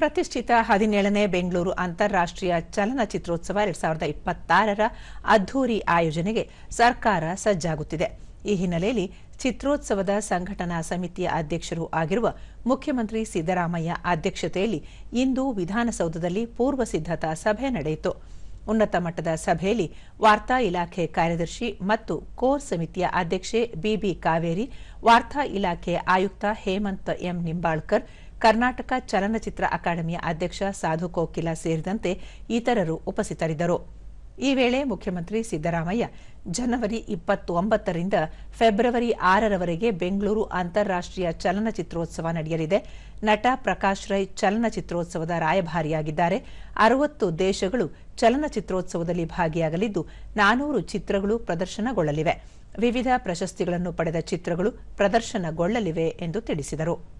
ಪ್ರತಿಷ್ಠಿತ ಹದಿನೇಳನೇ ಬೆಂಗಳೂರು ಅಂತಾರಾಷ್ಟ್ರೀಯ ಚಲನಚಿತ್ರೋತ್ಸವ ಎರಡ್ ಸಾವಿರದ ಇಪ್ಪತ್ತಾರರ ಅದ್ದೂರಿ ಆಯೋಜನೆಗೆ ಸರ್ಕಾರ ಸಜ್ಜಾಗುತ್ತಿದೆ. ಈ ಹಿನ್ನೆಲೆಯಲ್ಲಿ ಚಿತ್ರೋತ್ಸವದ ಸಂಘಟನಾ ಸಮಿತಿಯ ಅಧ್ಯಕ್ಷರೂ ಆಗಿರುವ ಮುಖ್ಯಮಂತ್ರಿ ಸಿದ್ದರಾಮಯ್ಯ ಅಧ್ಯಕ್ಷತೆಯಲ್ಲಿ ಇಂದು ವಿಧಾನಸೌಧದಲ್ಲಿ ಪೂರ್ವ ಸಿದ್ಧತಾ ಸಭೆ ನಡೆಯಿತು. ಉನ್ನತ ಮಟ್ಟದ ಸಭೆಯಲ್ಲಿ ವಾರ್ತಾ ಇಲಾಖೆ ಕಾರ್ಯದರ್ಶಿ ಮತ್ತು ಕೋರ್ ಸಮಿತಿಯ ಅಧ್ಯಕ್ಷೆ ಬಿಬಿ ಕಾವೇರಿ, ವಾರ್ತಾ ಇಲಾಖೆ ಆಯುಕ್ತ ಹೇಮಂತ್ ಎಂ ನಿಂಬಾಳ್ಕರ್, ಕರ್ನಾಟಕ ಚಲನಚಿತ್ರ ಅಕಾಡೆಮಿಯ ಅಧ್ಯಕ್ಷ ಸಾಧು ಕೋಕಿಲ ಸೇರಿದಂತೆ ಇತರರು ಉಪಸ್ಥಿತರಿದ್ದರು. ಈ ವೇಳೆ ಮುಖ್ಯಮಂತ್ರಿ ಸಿದ್ದರಾಮಯ್ಯ ಜನವರಿ ಇಪ್ಪತ್ತೊಂಬತ್ತರಿಂದ ಫೆಬ್ರವರಿ ಆರರವರೆಗೆ ಬೆಂಗಳೂರು ಅಂತಾರಾಷ್ಟ್ರೀಯ ಚಲನಚಿತ್ರೋತ್ಸವ ನಡೆಯಲಿದೆ. ನಟ ಪ್ರಕಾಶ್ ರೈ ಚಲನಚಿತ್ರೋತ್ಸವದ ರಾಯಭಾರಿಯಾಗಿದ್ದಾರೆ. ಅರವತ್ತು ದೇಶಗಳು ಚಲನಚಿತ್ರೋತ್ಸವದಲ್ಲಿ ಭಾಗಿಯಾಗಲಿದ್ದು, ನಾನೂರು ಚಿತ್ರಗಳು ಪ್ರದರ್ಶನಗೊಳ್ಳಲಿವೆ. ವಿವಿಧ ಪ್ರಶಸ್ತಿಗಳನ್ನು ಪಡೆದ ಚಿತ್ರಗಳು ಪ್ರದರ್ಶನಗೊಳ್ಳಲಿವೆ ಎಂದು ತಿಳಿಸಿದರು.